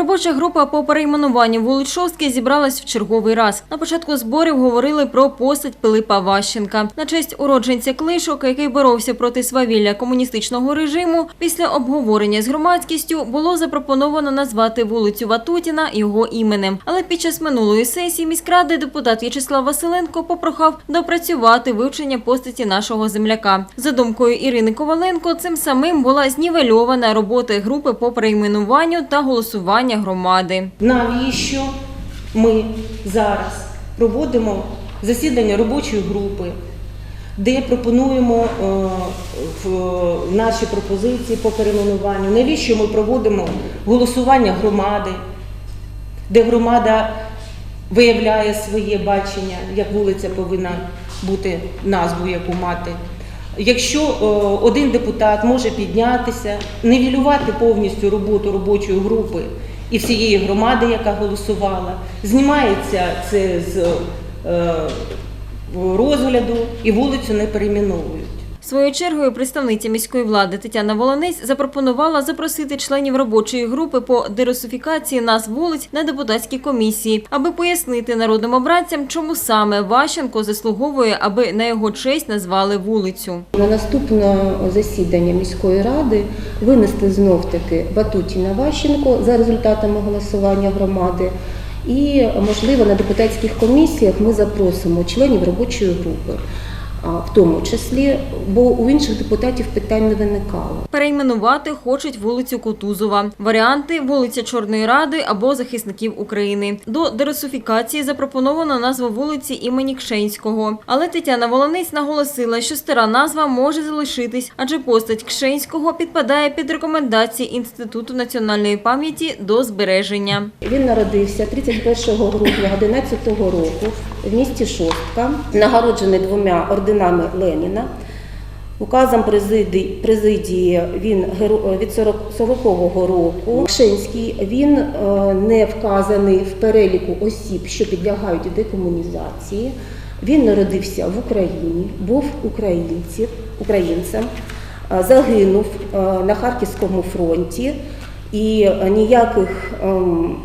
Робоча група по перейменуванню вулиць Шостки зібралась в черговий раз. На початку зборів говорили про постать Пилипа Ващенка. На честь уродженця Клишок, який боровся проти свавілля комуністичного режиму, після обговорення з громадськістю було запропоновано назвати вулицю Ватутіна його іменем. Але під час минулої сесії міськради депутат В'ячеслав Василенко попрохав допрацювати вивчення постаті нашого земляка. За думкою Ірини Коваленко, цим самим була знівельована робота групи по перейменуванню та голосування громади. Навіщо ми зараз проводимо засідання робочої групи, де пропонуємо е, наші пропозиції по перейменуванню? Навіщо ми проводимо голосування громади, де громада виявляє своє бачення, як вулиця повинна бути назву яку мати? Якщо е, один депутат може піднятися, нівелювати повністю роботу робочої групи і всієї громади, яка голосувала, знімається це з е, розгляду і вулицю не перейменовують. Своєю чергою представниця міської влади Тетяна Волонець запропонувала запросити членів робочої групи по дерусифікації назв вулиць на депутатській комісії, аби пояснити народним обранцям, чому саме Ващенко заслуговує, аби на його честь назвали вулицю. На наступне засідання міської ради винести знов таки Батутіна Ващенко за результатами голосування громади. І, можливо, на депутатських комісіях ми запросимо членів робочої групи, в тому числі, бо у інших депутатів питань не виникало. Перейменувати хочуть вулицю Кутузова. Варіанти вулиця Чорної Ради або захисників України. До дерусифікації запропоновано назву вулиці імені Кшенського. Але Тетяна Волонець наголосила, що стара назва може залишитись, адже постать Кшенського підпадає під рекомендації Інституту національної пам'яті до збереження. Він народився 31 грудня 11 року в місті Шостка, нагороджений двома орденами Леніна. Указом президії, президії він від 40 40-го року. Кшенський він е, не вказаний в переліку осіб, що підлягають декомунізації. Він народився в Україні, був українцем, е, загинув е, на Харківському фронті. І е, ніяких ем,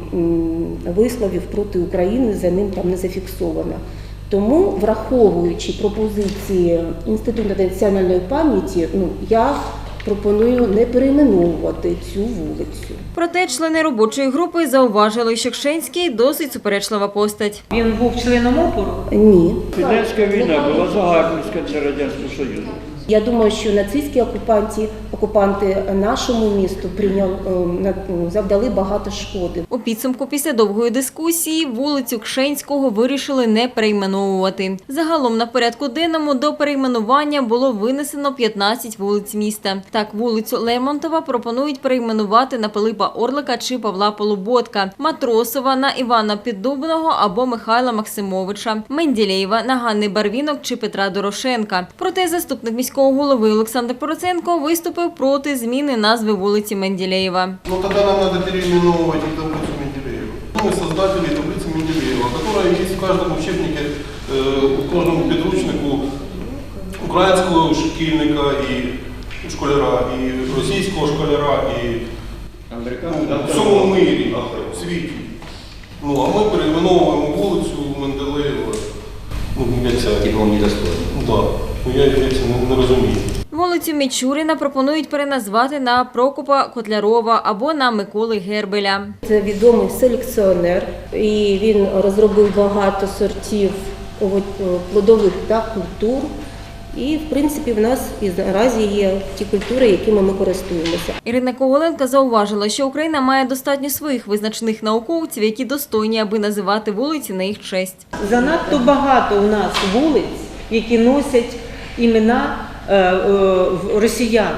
висловів проти України за ним там не зафіксовано. Тому, враховуючи пропозиції Інституту національної пам'яті, ну я пропоную не перейменовувати цю вулицю. Проте члени робочої групи зауважили, що Кшенський досить суперечлива постать. Він був членом опору. Ні. Радянська війна була загарбницька для Радянського Союзу. Я думаю, що нацистські окупанти, окупанти нашому місту прийняли, на- ну, завдали багато шкоди. У підсумку після довгої дискусії вулицю Кшенського вирішили не перейменовувати. Загалом на порядку денному до перейменування було винесено 15 вулиць міста. Так, вулицю Лермонтова пропонують перейменувати на Пилипа Орлика чи Павла Полуботка, Матросова на Івана Піддубного або Михайла Максимовича, Менділєєва на Ганни Барвінок чи Петра Дорошенка. Проте заступник міського голови Олександр Проценко виступив проти зміни назви вулиці Менділєєва. Но тогда нам надо переименовывать и таблицу Менделеева. Мы создатели таблицы Менделеева, которая есть в каждом учебнике, э, у каждому підручнику українського шкільника і школяра, і російського школяра, і в всьому мирі, в світі. Ну, а ми переименовуємо вулицю Менделеєва. Ну, я це, Типа он недостоин. да. Ну, я, я це не, не розумію. Вулицю Мічуріна пропонують переназвати на Прокопа Котлярова або на Миколи Гербеля. Це відомий селекціонер, і він розробив багато сортів плодових та культур. І, в принципі, в нас і наразі є ті культури, якими ми користуємося. Ірина Коваленко зауважила, що Україна має достатньо своїх визначених науковців, які достойні, аби називати вулиці на їх честь. Занадто багато у нас вулиць, які носять імена е, е, росіян,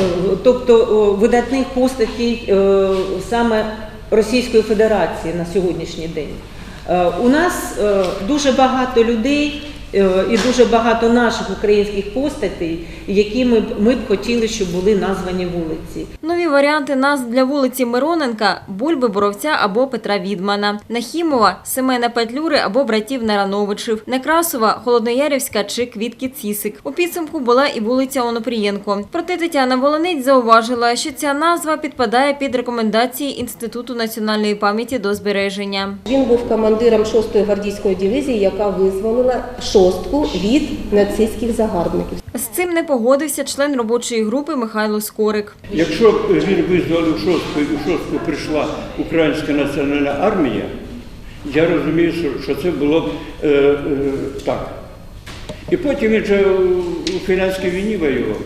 Е, тобто видатних постатей саме Російської Федерації на сьогоднішній день. У нас дуже багато людей і дуже багато наших українських постатей, які ми б, ми б хотіли, щоб були названі вулиці. Нові варіанти назв для вулиці Мироненка – Бульби Боровця або Петра Відмана, Нахімова – Семена Петлюри або братів Нарановичів, Некрасова – Холодноярівська чи Квітки Цісик. У підсумку була і вулиця Онопрієнко. Проте Тетяна Волонець зауважила, що ця назва підпадає під рекомендації Інституту національної пам'яті до збереження. Він був командиром 6-ї гвардійської дивізії, яка визволила шостку від нацистських загарбників. З цим не погодився член робочої групи Михайло Скорик. Якщо б він визволив шостку і у шостку прийшла Українська національна армія, я розумію, що, це було б е, е, так. І потім він же у, у фінляндській війні воював.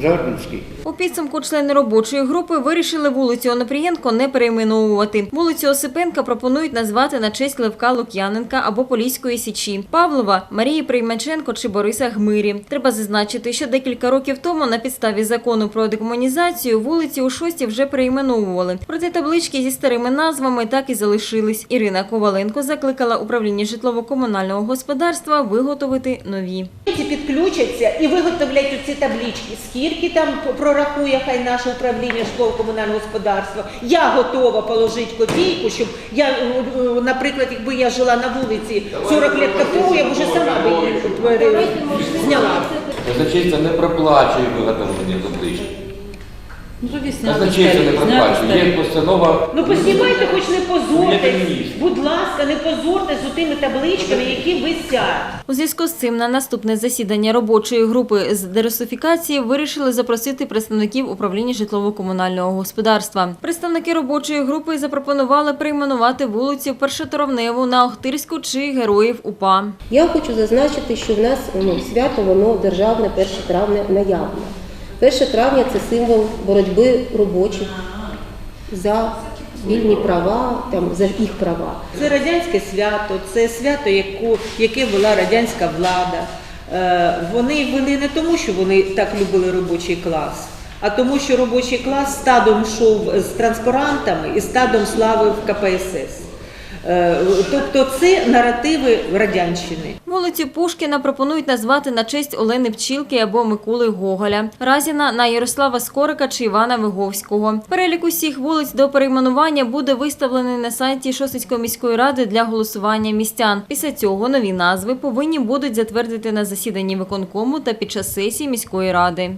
Загарбницький. У підсумку члени робочої групи вирішили вулицю Онопрієнко не перейменовувати. Вулицю Осипенка пропонують назвати на честь Левка Лук'яненка або Поліської січі, Павлова, Марії Приймаченко чи Бориса Гмирі. Треба зазначити, що декілька років тому на підставі закону про декомунізацію вулиці у шості вже перейменовували. Проте таблички зі старими назвами так і залишились. Ірина Коваленко закликала управління житлово-комунального господарства виготовити нові. Підключаться і виготовлять ці таблички. Скільки там прорахує хай наше управління школ комунального господарства. Я готова положити копійку, щоб я, е, е, наприклад, якби я жила на вулиці 40 років тому, я б вже сама би її пере- зняла. Казначейство не проплачує виготовлення таблички. Ну, Казначейство не старі. Є старі. постанова. Ну поснімайте, хоч не позорте. Будь ласка, не позорте з тими табличками, які висять. У зв'язку з цим на наступне засідання робочої групи з дерусифікації вирішили запросити представників управління житлово-комунального господарства. Представники робочої групи запропонували перейменувати вулицю Першотравневу на Охтирську чи Героїв УПА. Я хочу зазначити, що в нас ну, свято воно державне 1 травня наявне. 1 травня це символ боротьби робочих за вільні права, там, за їх права. Це радянське свято, це свято, яку, яке вела радянська влада. Е, Вони вели не тому, що вони так любили робочий клас, а тому, що робочий клас стадом йшов з транспарантами і стадом славив КПСС. Е, Тобто це наративи радянщини. Вулицю Пушкіна пропонують назвати на честь Олени Пчілки або Миколи Гоголя, Разіна на Ярослава Скорика чи Івана Виговського. Перелік усіх вулиць до перейменування буде виставлений на сайті Шосицької міської ради для голосування містян. Після цього нові назви повинні будуть затвердити на засіданні виконкому та під час сесії міської ради.